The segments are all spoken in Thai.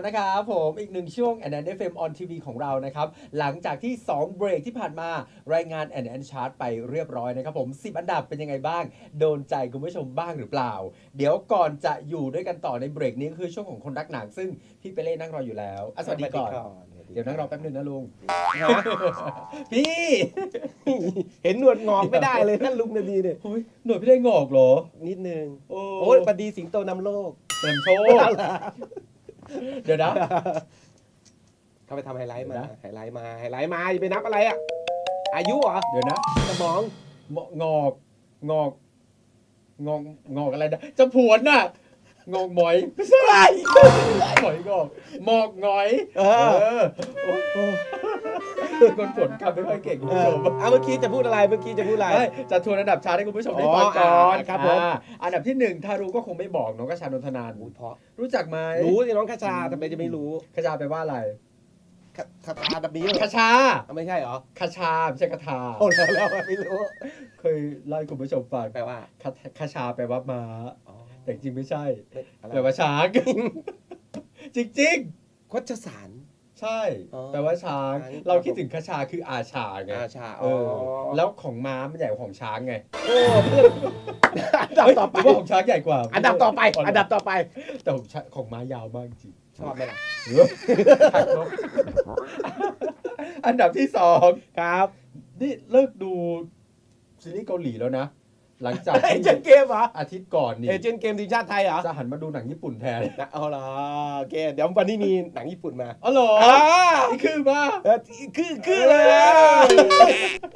แล้วนะครับผมอีกหนึ่งช่วง a n n FM on TV ของเรานะครับ หลังจากที่ 2 เบรกที่ผ่านมารายงาน a n n Chart ไปเรียบร้อยนะครับผม 10 อันดับเป็นยังไงบ้าง โดนใจคุณผู้ชมบ้างหรือเปล่า เดี๋ยวก่อนจะอยู่ด้วยกันต่อในเบรกนี้ก็คือช่วงของคนรักหนังซึ่งพี่เปเล่นั่งรออยู่แล้วอะสวัสดีก่อน เดี๋ยวนั่งรอแป๊บนึงนะลุง พี่ เห็นหนวดงอกไม่ได้เลยนั่นลุงนาดีเนี่ยเฮ้ยหน่วยพี่ได้งอกเหรอ นิดนึง โอ้โอ้ยปดีสิงโตนำโลก เต็มโชว์ เดี๋ยวนะเขาไปทำไฮไลท์มาเดี๋ยวนะไฮไลท์มา ไฮไลท์มาจะไปนับอะไรอะ อายุเหรอ เดี๋ยวนะสมอง งอก งอก งอก งอกงอกอะไรนะจะผวนน่ะ งอกหมอยไม่ใช่หมอยงอกหมอกหงอยเออโอ้โหคนผลคำไม่ค่อยเก่งคุณเอผู้ชอม เอาเมื่อกี้จะพูดอะไรเมื่อกี้จะพูดอะไร ไม่จะทวนอันดับชาร์ตให้คุณผู้ชมได้อ๋อฟังก่อนอ่าครับผม อ่าอันดับที่หนึ่งถ้ารู้ก็คงไม่บอกน้องกระชานนทนานอุ้ยเพราะรู้จักไหมรู้สิน้องคาชาทำไมจะไม่รู้คาชาแปลว่าอะไรคาคาชาดับนี้เหรอคาชาเอาไม่ใช่เหรอคาชาไม่ใช่คาถาโอ้แล้วแล้วไม่รู้เคยเล่าให้คุณผู้ชมฟังแปลว่าคาคาชาแปลว่าม้าอ๋อ แต่จริงๆไม่ใช่อะไรแปลว่าช้างจริงโคชสารๆใช่อ๋อแปลว่าช้างช้าง เราคิดถึงคาชาคืออาชาไงอาชาเออแล้วของม้ามันใหญ่กว่าของช้างไงโอ้เพื่อนอันดับต่อไปเฮ้ยหรืว่าของช้างใหญ่กว่า อันดับต่อไป อันดับต่อไปแต่ของช้างของม้ายาวมากจริงชอบไหมล่ะเออหักนกอันดับที่สองครับ นี่เลิกดูซีรีส์เกาหลีแล้วนะ หลังจากเอที่เจนต์เกมเหรออาทิตย์ก่อนนี่เอเจนต์เกมทีมชาติไทยเหรอจะหันมาดูหนังญี่ปุ่นแทนนะเอาล่ะโอเคเดี๋ยววันนี้มีหนังญี่ปุ่นมาอ๋อเหรออ่านี่คือว่าเออคือคือเลย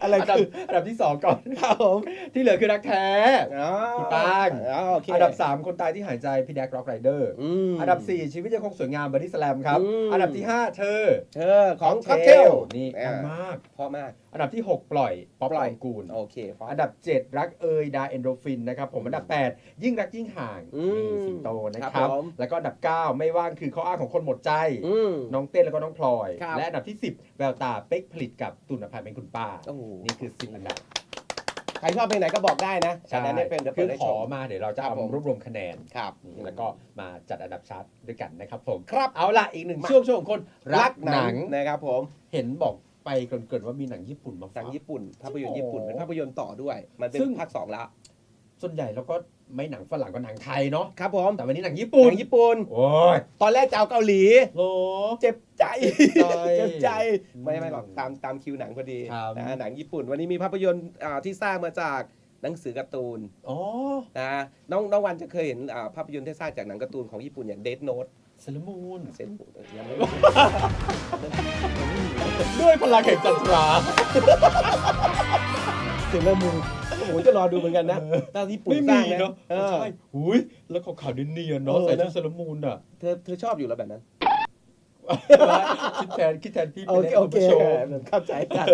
อะไรอันดับคืออันดับที่สองก่อนครับผมที่เหลือคือรักแท้อ๋อพี่ปังอ๋อโอเคอันดับ3คนตายที่หายใจพี่แดกร็อกไรเดอร์อืมอันดับ4ชีวิตยังคงสวยงามบอดี้สแลมครับอืมอันดับที่5เธอเออของค็อกเทลนี่อ่าอันมากเพราะมาก อันดับที่ 6 ปล่อยป๊อปปปล่ออยงกูล โอเคเพราะอันดับ 7 รักเอยดาเอนโดฟินนะครับผมอันดับ 8 ยิ่งรักยิ่งห่างอืมนี่สิงโตนะคครัรับบผม แล้วก็อันดับ 9 ไม่ว่างคือข้ออ้างของคนหมดใจ อืม น้องเต้นแล้วก็น้องพลอย ครับ และอันดับที่ 10 แววตาเป๊กผลิตกับตุนภาเป็นคุณป้า โอ้โหนี่คือสิบอันดับใครชอบเพลงไหนก็บอกได้นะฉะนั้นเนี่ยเป็นเดี๋ยวคืเปิอดให้ขชอม มาเดี๋ยวเราจะครับเอาผม รวบรวมคะแนน ครับ แล้วก็มาจัดอันดับชาร์ตด้วยกันนะครับผมครับ เอาละอีกหนึ่งมาช่วงช่วงของคนรักหนังนะครับผม เห็นบอก ไปเกรินๆว่ามีหนังญี่ปุ่นมาหนัฝาก งญี่ปุ่น ภาพยนตร์ญี่ปุ่น เป็นภาพยนตร์ต่อด้วย มันเป็นซึ่ง ภาคสองแล้วส่วนใหญ่เราก็ไม่หนังฝรั่งก็หนังไทยเนาะครับผมแต่วันนี้หนังญี่หปุ่นนังญี่ปุ่น โอ้ยตอนแรกจะเอาเกาหลีโลเจ็บใจ เจ็บใจเจ็บใจอืมไม่ไม่หรอกตามตามคิวหนังพอดีครับ นะหนังญี่ปุ่น วันนี้มีภาพยนตร์อ่าที่สร้างมาจากหนังสือการ์ตูนอ๋อ นะน้องน้องวันจะเคยเห็นอ่าภาพยนตร์ที่สร้างจากหนังการ์ตูนของญี่ปุ่นอย่างเด n โน t เซเลมูนเซนยังไม่ด้วยพลังแห่งจันทราเซนเลอร์มูโอ้โหจะรอดูเหมือนกันนะถ้าญี่ปุ่นไม่สร้ามีงนะเนาะเออใช่หุยแล้วขาวๆเนียนๆเนาะเออใส่ชุดนะเซเลมูนอะเธอเธอชอบอยู่แล้วแบบนั้นคิดแทนคิดแทนพี่โอไปเคเล่นโอคุณเคผู้ชมเข้าใจกัน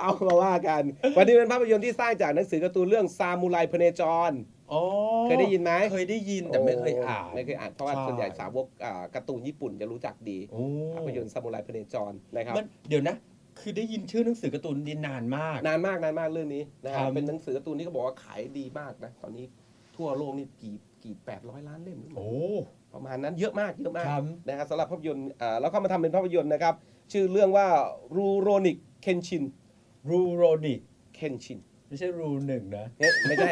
เอามาว่ากัน วันนี้เป็นภาพยนตร์ที่สร้างจากหนังสือการ์ตูนเรื่องซามูไรพเนจรอ๋อ เคยได้ยินไหมเคยได้ยินแต่ไม่เคยอ่านไม่เคยอ่านเพราะว่าใช่ส่วนใหญ่สาวกอ่าการ์ตูนญี่ปุ่นจะรู้จักดีโอ้ภาพยนตร์ซามูไรพเนจรนะครับมันเดี๋ยวนะคือได้ยินชื่อหนังสือการ์ตูนนี่นานมาก นานมากนานมากเรื่องนี้นะคครัรับบเป็นหนังสือการ์ตูนที่เขาบอกว่าขายดีมากนะตอนนี้ทั่วโลกนี่กี่กี่แปดร้อยล้านเล่มโอ้ประมาณนั้นเยอะมากเยอะมากครับนะครับสำหรับภาพยนตร์อ่าแล้วเข้ามาทำเป็นภาพยนตร์นะครับ ชื่อเรื่องว่ารูโรนิกเคนชินรูโรนิกเคนชินไม่ใช่รูหนึ่งนะเอ๊ะไม่ใช่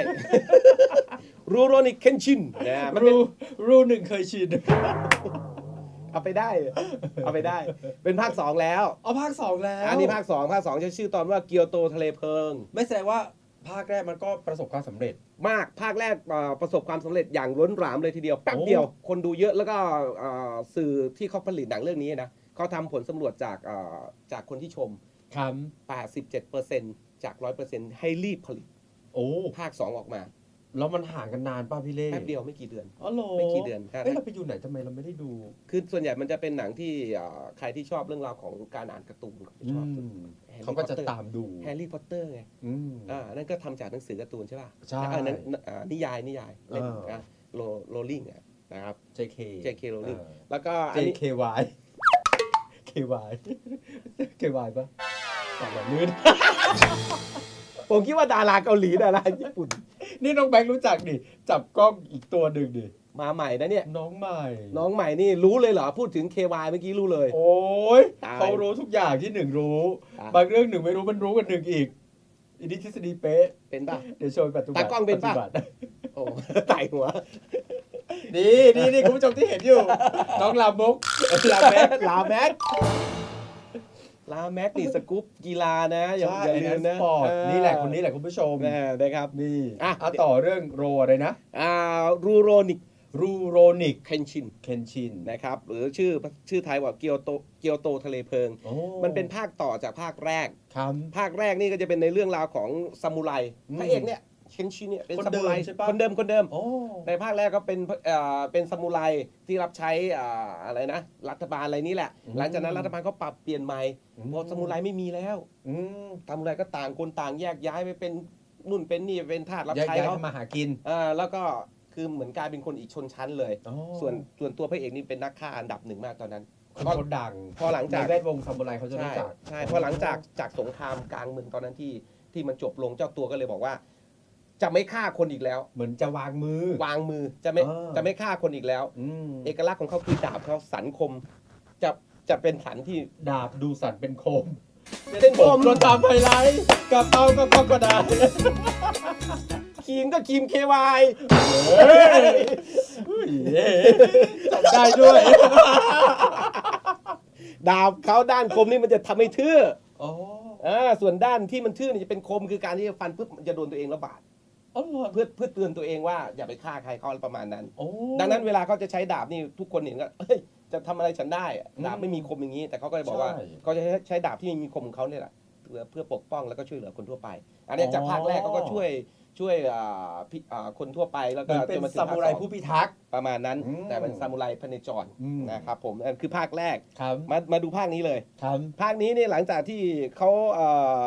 รูโรนิกเคนชินนะมันรูเป็นรูหนึ่งเคยชินเอาไปได้ เอาไปได้ เป็นภาคสองแล้วเอาภาคสองแล้วอันนี้ภาคสองภาคสองจะชื่อตอนว่าเกียวโตทะเลเพลิง ไม่แสดงว่าภาคแรกมันก็ประสบความสำเร็จ มากภาคแรกอ่าประสบความสำเร็จอย่างล้นหลามเลยทีเดียวแป๊บโอ้เดียว คนดูเยอะแล้วก็อ่าสื่อที่เขาผลิตหนังเรื่องนี้นะเขาทำผลสำรวจจากอ่าจากคนที่ชมค87%จาก 100%ให้รีบผลิตำโอ้ภาค 2 ออกมา แล้วมันห่างกันนานป่ะพี่เล่แป๊บเดียวไม่กี่เดือน อ๋อเหรอไม่กี่เดือนครับเอ้ยเราไปอยู่ไหนทำไมเราไม่ได้ดู คือส่วนใหญ่มันจะเป็นหนังที่อ่าใครที่ชอบเรื่องราวของการอ่านการ์ตูนเขาจะชอบอืมแฮร์รี่เขาก็จะพอตเตอร์ตามดูแฮร์รี่พอตเตอร์ไงอืม อ่านั่นก็ทำจากหนังสือการ์ตูนใช่ป่ะใช่อ่านั้นอ่านิยายนิยายเล่มอ่าอะโลโรลิงอะนะครับ JK J.K. Rowling อ่าแล้วก็อันนี้ JKY KY KY ป่ะฟังแล้วลื่นผมคิดว่าดาราเกาหลีดาราญี่ปุ่น นี่น้องแบงค์รู้จักดิจับกล้องอีกตัวหนึ่งดิมาใหม่นะเนี่ย น้องใหม่ น้องใหม่นี่รู้เลยเหรอ พูดถึง KY เมื่อกี้รู้เลย โอ้ยตาย เขารู้ทุกอย่างที่หนึ่งรู้ ตาย บางเรื่องหนึ่งไม่รู้มันรู้กันหนึ่งอีกอันนี้ทฤษฎีเป๊ะ เป็นป่ะ เดี๋ยวโชว์ปัจจุบันตากล้องเป็นปะ จจุบัโอ้ไต่หัว นี่นี่นี่คุณผู้ชมที่เห็นอยู่ น้องลามกลาแม็กลาแม็ก ลาแม็กนี่สกู๊ปกีฬานะอย่าใช่อย่าลืแอมนนะสปอร์ตเออนี่แหละคนนี้แหละคุณผู้ชมแน่นะครับนี่อะอะต่อเรื่องโรอะไรนะอ่ารูโรนิกรูโรนิกเคนชินเคนชินนะครับหรือชื่อชื่อไทยว่าเกียวโตเกียวโตทะเลเพลิงโอ้มันเป็นภาคต่อจากภาคแรกครับภาคแรกนี่ก็จะเป็นในเรื่องราวของซามูไรอืมพระเอกเนี่ย เคนชินเนี่ยเป็นคนซาเดิมูมไรใช่ปะ คนเดิมคนเดิม โอ้ ในภาคแรกก็เป็นเอ่อเป็นซามูไรที่รับใช้อ่าอะไรนะ รัฐบาลอะไรนี่แหละหลังจากนั้นรัฐบาลก็ปรับเปลี่ยนใหม่เพราะซามูไรไม่มีแล้วอืมซามูไรก็ต่างคนต่างแยกย้ายไปเป็นนู่นเป็นนี่เป็นทาสรับย้ายใช้ย้ายเขาทำมาหากินอ่าแล้วก็คือเหมือนกลายเป็นคนอีกชนชั้นเลย อ๋อส่วนส่วนตัวพระเอกนี่เป็นนักฆ่าอันดับหนึ่งมากตอนนั้น คนเขาดังพอหลังจาก ในแวดวงซามูไรเขาจะรู้ใช่จัก ใช่พอหลังจากจากสงครามกลางเมืองตอนนั้นที่ที่มันจบลงเจ้าตัวก็เลยบอกว่า จะไม่ฆ่าคนอีกแล้ว เหมือนจะวางมือ วางมือจะไม่เออ จะไม่ฆ่าคนอีกแล้ว อืมเอกลักษณ์ของเขาคือดาบเขาสันคม จะจะเป็นสันที่ ดาบดูสันเป็นคมเป็นคม โดนตามไฮไลท์กระเป๋าก็ก็ก็ได้ครีมก็ครีมเควายเฮ้ยอุ้ยจำได้ด้วยดาบเขาด้านคมนี่มันจะทำให้ทื่ออ๋อ อ่าส่วนด้านที่มันทื่อนี่จะเป็นคมคือการที่ฟันปุ๊บมันจะโดนตัวเองแล้วบาด อ๋อเหรอเพื่อเพื่อเตือนตัวเองว่าอย่าไปฆ่าใครเขาอะไรประมาณนั้น โอ้ ดังนั้นเวลาเขาจะใช้ดาบนี่ทุกคนเห็นก็เอ้ยจะทำอะไรฉันได้อะอืมดาบไม่มีคมอย่างนี้ แต่เขาก็เลยบอกว่าใช่เขาจะใช้ดาบที่มีคมของเขาเนี่ยแหละเพื่อเพื่อปกป้องแล้วก็ช่วยเหลือคนทั่วไป อันเนี้ยจากภาคแรกเขาก็ช่วยช่วยอ่าพี่อ่าคนทั่วไปแล้วเหก็มือนเป็นจถึงซาภคมูไรสองผู้พิทักษ์ ประมาณนั้น อืม แต่เป็นซามูไรพเนจรอืมนะครับผมอันคือภาคแรกครับมามาดูภาคนี้เลย ครับ ภาคนี้เนี่ยหลังจากที่เขาเอ่อ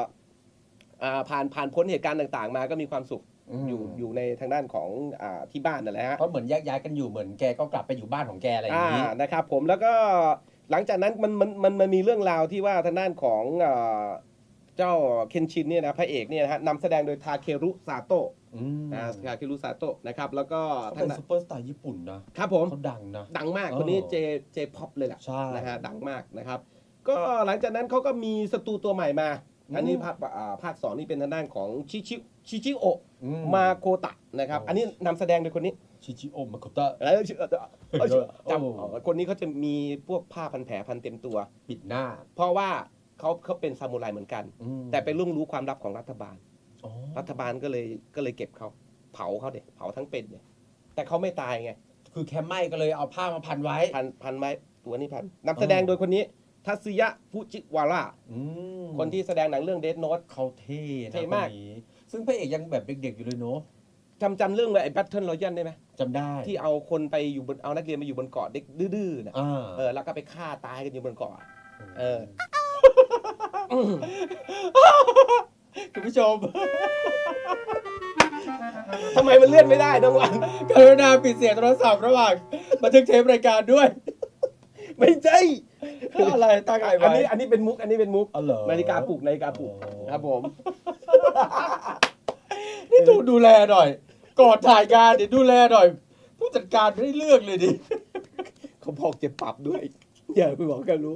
อ่าผ่านผ่านพ้นเหตุการณ์ต่างๆ มาก็มีความสุข อยู่อยู่ในทางด้านของอ่าที่บ้านนั่นแหละฮะเพราะเหมือนแยกย้ายกันอยู่เหมือนแกก็กลับไปอยู่บ้านของแกอะไรอย่างนี้อ่านะครับ ผมแล้วก็หลังจากนั้นมันมันมันมันมีเรื่องราวที่ว่าทางด้านของเอ่อเจ้าเคนชินเนี่ยนะพระเอกเนี่ยนะฮะนำแสดงโดยทาเครุซาโตะอืมอ่าทาเครุซาโตะนะครับแล้วก็เขาทาเป็งนด้านซูเปอร์สตาร์ญี่ปุ่นนะครับผมเขาดังนะดังมากเออคนนี้เจเจพ็อปเลยแหละใช่นะฮะดังมากนะครับ ก็หลังจากนั้นเขาก็มีศัตรูตัวใหม่มา อืมอันนี้ภาคอ่าภาคสองนี่เป็นทางด้านของชิชิชิชิโออืมาโคตะนะครับอ๋ออัอันนี้นำแสดงโดยคนนี้ชิชิโอมาโคตะเอ้ยชื่อเอ่อเอ้ยชื่อจำโอ้เอ่อคนนี้เขาจะมีพวกผ้าพันแผลพันเต็มตัว ปิดหน้าเพราะว่าเขาเขาเป็นซามูไรเหมือนกัน อืมแต่ไปล่วงรู้ความลับของรัฐบาล อ๋อรัฐบาลก็เลยก็เลยเก็บเขาเผาเขาเด็เผาทั้งเป็นเนี่ยแต่เขาไม่ตายไงคือแค่ไหม้ก็เลยเอาผ้ามาพันไว้ พันพันไว้ตัวนี้พันนำแสดงโดยคนนี้ ทัศยะฟุจิวาระอืมคนที่แสดงหนังเรื่องเด d โน t เขาเท่นะเท่มากคนนี้ซึ่งพระเอกยังแบบเด็กๆอยู่เลยเนาะจำจำเรื่องเลยไอ้ Battle Royale ได้ไหมจำได้ ที่เอาคนไปอยู่บนเอานักเรียนมาอยู่บนเกาะเด็กดื้อๆนะอ่าเออแล้วก็ไปฆ่าตายกันอยู่บนเกาะเออคุณผู้ชมทำไมมันเลื่อนไม่ได้น้องวันกรุณาปิดเสียงโทรศัพท์ระหว่างบันทึกเทปรายการด้วย ไม่ใช่ อะไรตั้งอะไรอันไว้นี้อันนี้เป็นมุกอันนี้เป็นมุกอ๋อเหรอนาฬิกาปลุกนาฬิกาปลุกอ๋อครับผม นี่ดูดูแลหน่อยก่อนถ่ายงานเดี๋ยวดูแลหน่อย ผู้จัดการไม่ได้เลือกเลยดิเขาบอกจะปรับด้วย อย่าไปบอกกันรู้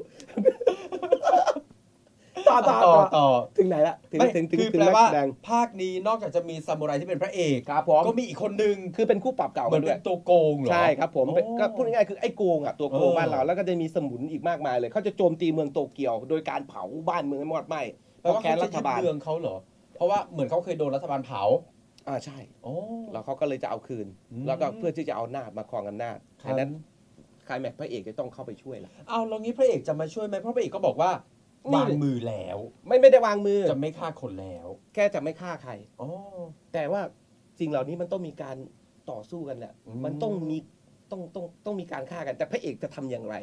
ต่อต่อต่อต่อต่อถึงไหนละถึงไม่ถึงถึงคือถึงแปลนักว่าแสดงภาคนี้นอกจากจะมีซามูไรที่เป็นพระเอกครับผมก็มีอีกคนนึงคือเป็นคู่ปรับเก่าเหมืกัอนนด้เป็วยนตัวโกงเหรอใช่ครับผมโอ้เป็นก็พูดง่ายๆคือไอ้โกงอะตัวโกงเออบ้านเราแล้วก็จะมีสมุนอีกมากมายเลยเขาจะโจมตีเมืองโตเกียว โดยการเผาบ้านเมืองให้หมดไหมเพเพราะราะว่าแค้เขานจะรัฐยึดบาลเมืองเขาเหรอเพราะว่าเหมือนเขาเคยโดนรัฐบาลเผาอ่าใช่โอ้แล้วเขาก็เลยจะเอาคืนอืมแล้วก็เพื่อที่จะเอาหน้าจมาครองอำนาจครับดังนั้นคลายแม็กพระเอกจะต้องเข้าไปช่วยละเอาแล้วงี้พระเอกจะมาช่วยไหมเพราะพระเอกก็บอกว่า นี่ วางมือแล้ว ไม่ไม่ได้วางมือ จะไม่ฆ่าคนแล้วแค่จะไม่ฆ่าใคร อ๋อ แต่ว่าสิ่งเหล่านี้มันต้องมีการต่อสู้กันแหละอืม มันต้องมีต้องต้องต้องมีการฆ่ากัน แต่พระเอกจะทำอย่างไร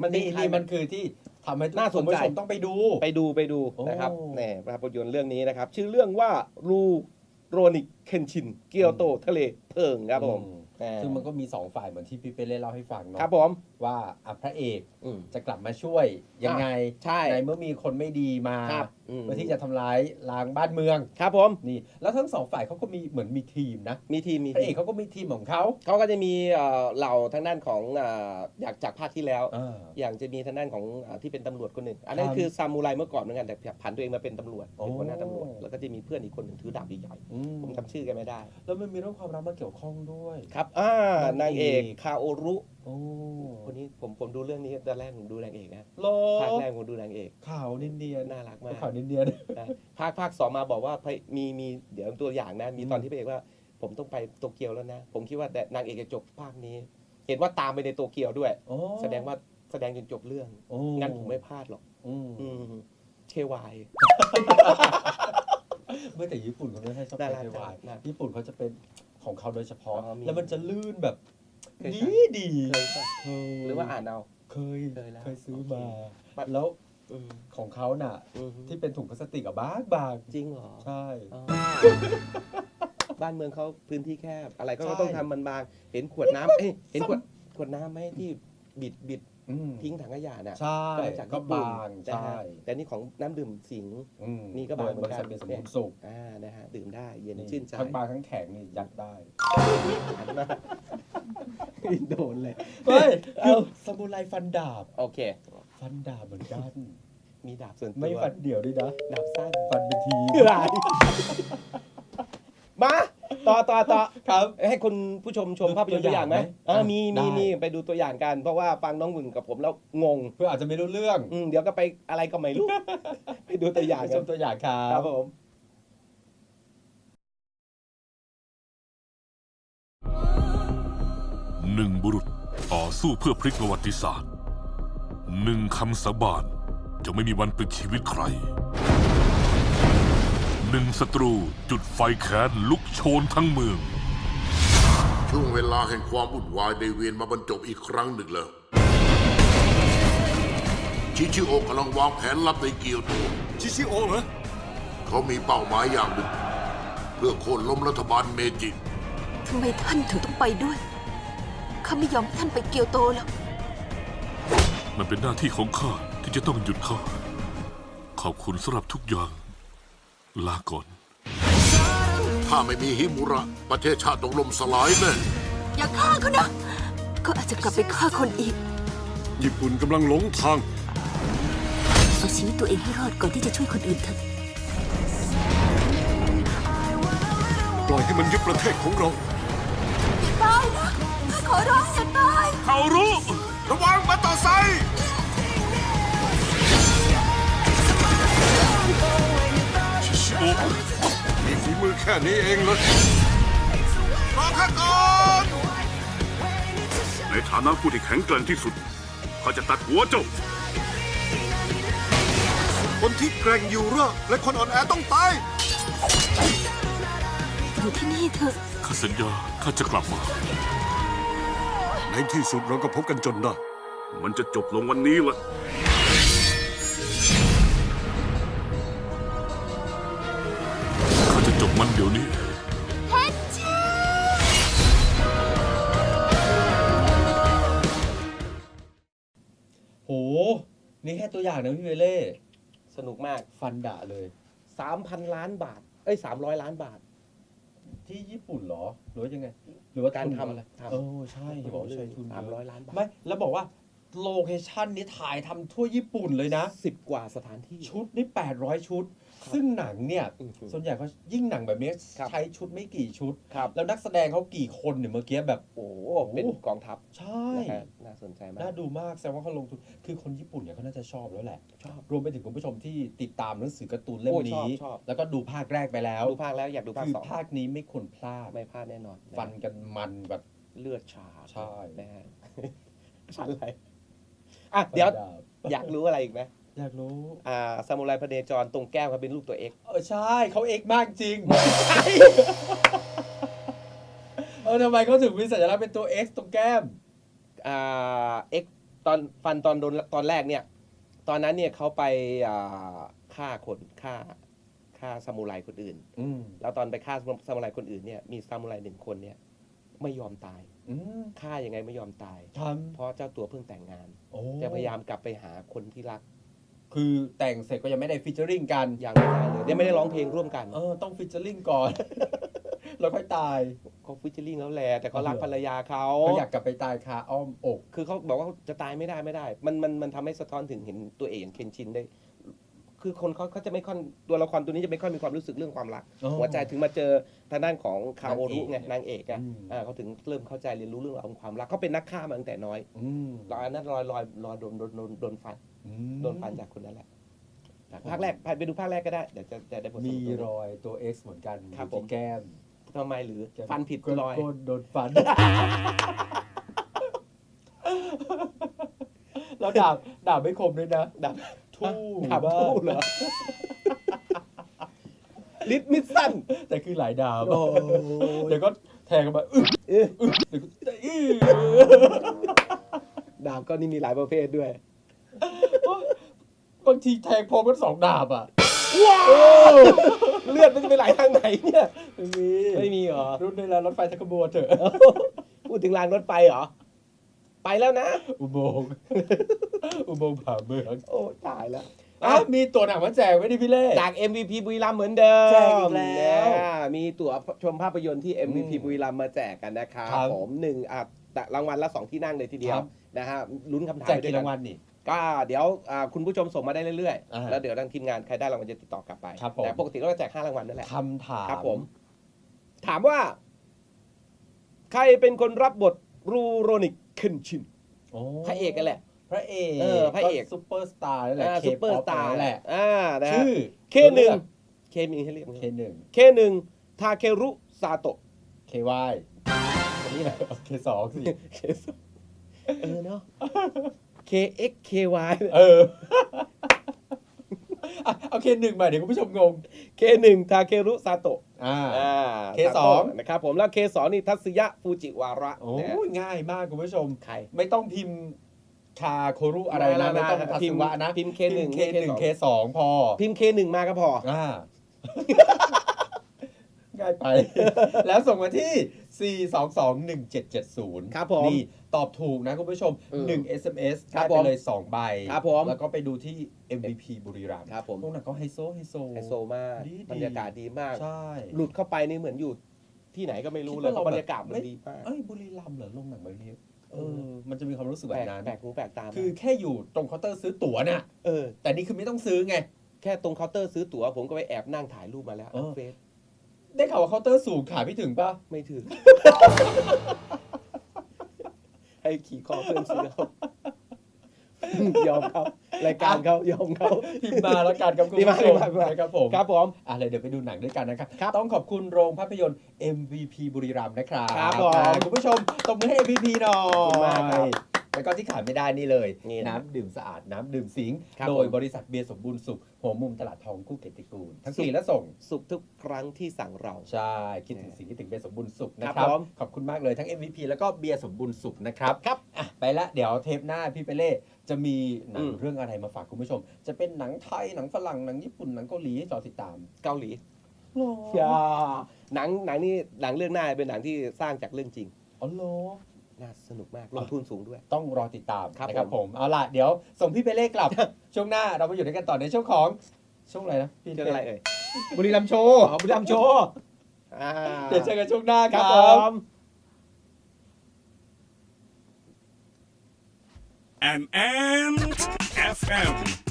มันนี่เป็นี่ใครมันคือที่ทำให้น่าสนใจ คุณผู้ชมต้องไปดู ไปดูไปดูโอ้ นะครับแน่ภาพยนตร์เรื่องนี้นะครับ ชื่อเรื่องว่ารูโรนิกเคนชิน เกียวโตทะเลเพลิงครับผม อืแหม ออซึ่งมันก็มีสองฝ่ายเหมือนที่พี่เป้เล่เล่าให้ฟังเนาะครับผม ว่าอะพระเอกอืม จะกลับมาช่วยยังไงใช่ ในเมื่อมีคนไม่ดีมา ครับอืมเพื่อที่จะทำร้ายล้างบ้านเมืองครับผมนี่แล้วทั้งสองฝ่ายเขาก็มีเหมือนมีทีมนะมีทีมมีพระทีเอกมเขาก็มีทีมของเขาเขาก็จะมีเอ่อเหล่าทางด้านของอ่าอยากจากภาคที่แล้วอ่าอย่างจะมีทางด้านของอาที่เป็นตำรวจคนหนึ่งอันนั้นครับคือซามูไรเมื่อก่อนเหมือนกันแต่ผันตัวเองมาเป็นตำรวจโอ้เป็นคนหน้าตำรวจแล้วก็จะมีเพื่อนอีกคนหนึ่งถือดาบใหญ่อืมๆผมจำชื่อแกไม่ได้ แล้วมันมีเรื่องความรักมาเกี่ยวข้องด้วยครับอ่านานางงเอเอกกคาโอรุ โอ้คนนี้ผมผมดูเรื่องนี้ตอนแรกผมดูนางเอกนะโลภาคแรกผมดูนางเอกขาวเนียนๆน่ารักมากขาวเนียนนะภาคภาคสองมาบอกว่าพระมีมีเดี๋ยวตัวอย่างนะ มีตอนอืมที่พระเอกว่า ผมต้องไปโตเกียวแล้วนะ ผมคิดว่าแต่นางเอกจะจบภาคนี้ เห็นว่าตามไปในโตเกียวด้วยๆโอ้แสดงว่าแสดงจนจบเรื่องโอ้งั้นผมไม่พลาดหรอกอืมอืมเควายเมื่อแต่ญี่ปุ่นเขาไม่ให้ชอบน่าไปรักเทวายน่ารักญี่ปุ่นเขาจะเป็นของเขาโดยเฉพาะอ๋อมีแล้วมันจะลื่นแบบเคย ดีใช้ดีเคยป่ะเคยหรือว่าอ่านเอาเคยเคยแล้วเคยซื้อโอเคมาปั๊บแล้วอืมของเขาน่ะอืมที่เป็นถุงพลาสติกอะบางบางจริงเหรอๆใช่อ๋อบ้านเมืองเขาพื้นที่แคบ อะไรก็ใช่ต้องทำมันบาง เห็นขวดน้ำเอ้ยเห็นขวดขวดน้ำไหมที่บิดบิดอืมทิ้งถังขยะน่ะใช่ก็มาจากก็ญี่ปุ่นบางนะใช่ฮะแต่นี่ของน้ำดื่มสิงห์อืมนี่ก็บางเหมืบอนริกันษัทเป็นสมบูรณ์สุขอ่านะฮะดื่มได้เย็นนี่ชื่นใจทั้งบางทั้งแข็งนี่ยัดได้หันมา โดนเลยเฮ้ยเอ้าสมุไรฟันดาบ โอเค ฟันดาบเหมือนกัน มีดาบส่วนตัว ไม่ฟันเดี่ยวด้วยนะ ดาบสั้น ฟันเป็นทีมไรมา ต่อต่อต่อครับ ให้คุณผู้ชมชมภาพยนตร์ตัวอย่างไหมตัวอย่างไหมอ่ามีมีได้มีไปดูตัวอย่างกัน เพราะว่าฟังน้องมึงกับผมแล้วงง เพื่ออาจจะไม่รู้เรื่องอืมเดี๋ยวก็ไปอะไรก็ไม่รู้ ไปดูตัวอย่างไปกัชนมตัวอย่างครัครับบผม หนึ่งบุรุษต่อสู้เพื่อพลิกประวัติศาสตร์หนึ่งคำสาบานจะไม่มีวันปิดชีวิตใครหนึ่งศัตรูจุดไฟแค้นลุกโชนทั้งเมือง ช่วงเวลาแห่งความวุ่นวายได้เวียนมาบรรจบอีกครั้งหนึ่งแล้ว ชิชิโอกำลังวางแผนลับในเกียวโตชิชิโอเหรอเขามีเป้าหมายอย่างหนึ่ง เพื่อโค่นล้มรัฐบาลเมจิทำไมท่านถึงต้องไปด้วย ข้าไม่ยอมให้ท่านไปเกียวโตแล้วมันเป็นหน้าที่ของข้าที่จะต้องหยุดเขาขอบคุณสำหรับทุกอย่าง ลาก่อน ถ้าไม่มีฮิมุระ ประเทศชาติต้องล่มสลายแน่ อย่าฆ่าเขานะ ก็อาจจะกลับไปฆ่าคนอีก ญี่ปุ่นกำลังหลงทาง เอาชีวิตตัวเองให้รอดก่อนที่จะช่วยคนอื่นเถอะ ปล่อยให้มันยึดประเทศของเรา ตายนะ ข้าขอร้องอย่าตายเขารู้ ระวังมาต่อไซชิชิโอมีฝีมือแค่นี้เองเลยรอข้าก่อนในฐานะผู้ที่แข็งแกร่งที่สุดเขาจะตัดหัวเจ้า คนที่แกร่งอยู่รอดและคนอ่อนแอต้องตาย อยู่ที่นี่เถอะข้าสัญญาข้าจะกลับมา ในที่สุดเราก็พบกันจนได้ มันจะจบลงวันนี้ละข้าจะจบมันเดี๋ยวนี้ โห นี่แค่ตัวอย่างนะพี่เวเล่ สนุกมาก ฟันดะเลย 3,000 ล้านบาท เอ้ย 300 ล้านบาท ที่ญี่ปุ่นเหรอ หรือว่ายังไง หรือว่าการทุนทำอะไรทำ เออใช่บอกว่าใช้ทุนสามเยร้อยอะล้านบาทไม่แล้วบอกว่าโลเคชั่นนี้ถ่ายทำทั่วญี่ปุ่นเลยนะ สิบกว่าสถานที่ชุดนี่800 ชุด ซึ่งหนังเนี่ยอือหือส่วนใหญ่เขายิ่งหนังแบบนี้ครับใช้ชุดไม่กี่ชุดครับแล้วนักแสดงเขากี่คนเนี่ยเมื่อกี้แบบโอ้โหเป็นกองทัพใช่นะฮะน่าสนใจมาน่ากดูมากแสดงว่าเขาลงทุนคือคนญี่ปุ่นเนี่ยเขาน่าจะชอบแล้วแหละชอบรวมไปถึงคุณผู้ชมที่ติดตามหนังสือการ์ตูนเล่มโอ้ชอบนี้ชอบแล้วก็ดูภาคแรกไปแล้วดูภาคแล้วอยากดูภาคคือสองภาคนี้ไม่ควรพลาดไม่พลาดแน่นอนะฟันกันมันแบบเลือดชาดใช่นะฮะฟันอะไรอะเดี๋ยวอยากรู้อะไรอีกไหม อยากรู้ อ่าซามูไรพระเนจรตรงแก้มเขาเป็นรูปตัวเอ็กเออใช่เขาเอกมากจริง เออทำไมเขาถึงมีสัญลักษณ์เป็นตัว X ตรงแก้ม อ่าเอ็กตอนฟันตอนโดนตอนแรกเนี่ย ตอนนั้นเนี่ยเขาไปอ่าฆ่าคนฆ่าฆ่าซามูไรคนอื่น อืมแล้วตอนไปฆ่าซามูไรคนอื่นเนี่ยมีซามูไรหนึ่งคนเนี่ยไม่ยอมตายอืมฆ่ายังไงไม่ยอมตาย ทเพราะเจ้าตัวเพิ่งแต่งงานำโอ้จะพยายามกลับไปหาคนที่รัก คือแต่งเสร็จก็ยังไม่ได้ฟิชเจอริงกัน ยังไม่ได้เลยยังไม่ได้ร้องเพลงร่วมกันเออต้องฟิชเจอริงก่อน แล้วค่อยตายเขาฟิชเชอร์ลิงแล้วแหละแต่เขารักเอาเหรอภรรยาเขาเขาอยากกลับไปตายคาอ้อมอก คือเขาบอกว่าจะตายไม่ได้ไม่ได้ มันมันมันทำให้สะท้อนถึงเห็นตัวเอกอย่างเคนชินได้ คือคนเขาเขาจะไม่ค่อยตัวละครตัวนี้จะไม่ค่อยมีความรู้สึกเรื่องความรักอ๋อหัวใจถึงมาเจอทางด้านของคาโอรุไงนางเอกนางเอกอะอืมอ่าเขาถึงเริ่มเข้าใจเรียนรู้เรื่องราวของความรักเขาเป็นนักฆ่ามาตั้งแต่น้อยอืมตอนนั้นรอยรอยรอยโดนโดนโดนโดนฟันอืม โดนฟันจากคนนั้นแหละภาคแรกไปดูภาคแรกก็ได้เดี๋ยวจะจะได้บทสรุปมีตรงนี้รอยตัว X เหมือนกันครับอยู่ผม ที่แก้มทำไมหรือแก้มฟันผิดก้นรอย ก้นโดนฟัน แล้วดาบดาบไม่คมด้วยนะดับทู่ดับบ้าทู่เหรอลิทมิดสั้นแต่คือหลายดาบโอ้ยเดี๋ยวก็แทงกันมาอึ๊ะเอ๊ะอึ๊ะเดี๋ยวก็อื้อดาบก็นี่มีหลายประเภทด้วย บางทีแทงพร้อมกันสองดาบอะว้าวเลือดมันจะไปไหลทางไหนเนี่ยไม่มีไม่มีเหรอรุ่นในร้านรถไฟทักขบวนเถอะพูดถึงรางรถไฟเหรอ ไปแล้วนะ อุโมงค์อุโมงค์ผ่าเมืองโอ้ตายแล้วอ้าวมีตัวหนังมาแจกไว้ดิพี่เล่จาก MVP บุรีรัมย์เหมือนเดิมแจกอีกแล้วนะมีตั๋วชมภาพยนตร์ที่ MVP อืมบุรีรัมย์มาแจกกันนะครับครับผมหนึ่งอะแต่รางวัลละสองที่นั่งเลยทีเดียวครับนะฮะลุ้นคำถามแจกไปด้วกี่ยกัรานงวัลนี่ ก็เดี๋ยวอ่าคุณผู้ชมส่งมาได้เรื่อยอ่าๆ แล้วเดี๋ยวทางทีมงานใครได้รางวัลจะติดต่อกลับไปครับผม แต่ปกติเราก็แจกห้ารางวัลนั่นแหละ คำถามครับผม ถามว่า ใครเป็นคนรับบทรูโรนิกเคนชินโอ้พระเอกกันแหละ พระเอกเออพระเอกซุปเปอร์สตาร์นั่นแหละอ่าเคซูเปอร์ป๊สตาร์นั่นแหละอ่านะฮะชื่อเคหนึ่งเคมีให้เรียกเคหนึ่งเคหนึ่งทาเครุซาโตะเควายคนนี้แหละเคสองสิ เคสเออเนาะ KX KY เอออะเอาเคหนึ่งมาเดี๋ยวคุณผู้ชมงง K1 ทาเครุซาโตะอ่า อ่า K2 ซาโตะนะครับผมแล้ว K2 นี่ทัศยะฟูจิวาระโอ้นะฮะยง่ายมากคุณผู้ชม ใครไม่ต้องพิมพ์คาโครุอะไรนะไม่ไม่ไม่ต้องไม่ทัพิศมพ์วะนะพิมพ์ K1 เคหนึ่ง K2 เคสองพอพิมพ์ K1 มาก็พอ อ่า ง่ายไป แล้วส่งมาที่ 4 2 2 1 7 7 0 ครับผมนี่ตอบถูกนะคุณผู้ชม เออ1 SMS ครัได้บไปผมเลย 2 ใบ ครับผมแล้วก็ไปดูที่ MVP บุรีรัมย์ครับผม พวกนั้นก็ไฮโซไฮโซ ไฮโซมากดีๆ บรรยากาศดีมาก ใช่ หลุดเข้าไปนี่เหมือนอยู่ที่ไหนก็ไม่รู้เลยคิดเพว่าเราราะบรรยากาศมันแบบ ดีมาก เอ้ยบุรีรัมย์เหรอลงหนังแบบนี้เอเอออมันจะมีความรู้สึกแปแบลกบนั้นแปลกหูแปลกตามากคือแค่อยู่ตรงเคาน์เตอร์ซื้อตั๋วน่ะ เออ แต่นี่คือไม่ต้องซื้อไง แค่ตรงเคาน์เตอร์ซื้อตั๋วผมก็ไปแอบนั่งถ่ายรูปมาแล้วเออ เฟซ ได้ข่าวว่าเคาน์เตอร์สูงขายไม่ถึงป่ะ ไม่ถึงให้ขี่คอเพื่อนซื้อเขายอมเขารายการเขายอมเขาพิมพ์มาแล้วกันครับคุณพิมพ์มาผู้ชมพิมพ์มาพิมพ์มานะครับผมครับผมอะไรเดี๋ยวไปดูหนังด้วยกันนะครับครับ ต้องขอบคุณโรงภาพยนตร์ MVP บุรีรัมย์นะครับครับผมอ่าคุณผู้ชมตบมือให้ MVP หน่อขอบคุณมากครับย แล้วก็ที่ขาดไม่ได้นี่เลย นี่นะน้ำดื่มสะอาดน้ำดื่มสิงครับโดยผม บริษัทเบียร์สมบูรณ์สุขหัวมุมตลาดทองคู่เกียรติกูลทั้งสี่และส่ง สุขทุกครั้งที่สั่งเรา ใช่ คิดถึงสิ่งคิดถึงเบียร์สมบูรณ์สุขนะคครัรับบผม ขอบคุณมากเลยทั้ง MVP แล้วก็เบียร์สมบูรณ์สุขนะครับครับ อะไปละเดี๋ยวเทปหน้าพี่เปเล่จะมีหนัอืงมเรื่องอะไรมาฝากคุณผู้ชม จะเป็นหนังไทยหนังฝรั่งหนังญี่ปุ่นหนังเกาหลีให้รอติดตามเกาหลีหรออย่าหนังหนังนี่หนังเรื่องหน้าเป็นหนังที่สร้างจากเรื่องจริง อ๋อเหรอ น่าสนุกมาก ลงทุนสูงด้วย ต้องรอติดตามครับนะครับผผมมเอาล่ะ เดี๋ยวส่งพี่เปเล่กลับ ช่วงหน้าเรามาอยู่ด้วยกันต่อในช่วงของช่วงอะไรนะพี่เรื่องอะไรเอ่ยบุรีรัมย์โชว์อ๋อบุรีรัมย์โชว์อ่าเดี๋ยวเจอกันช่วงหน้าคครัรับบผม and and FM